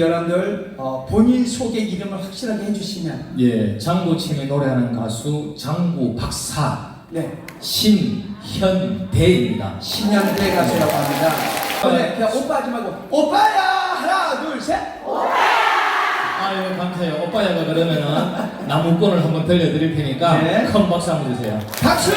여러분들 어, 본인 소개 이름을 확실하게 해주시면 예, 장구침이 노래하는 가수 장구 박사 네 신현대입니다. 신현대 가수라고 합니다. 아, 네. 네, 그냥 오빠 하지 말고 오빠야 하나 둘 셋. 아유 감사해요. 오빠야가 그러면은 나무꾼을 한번 들려드릴 테니까 네. 큰 박수 한번 주세요. 박수!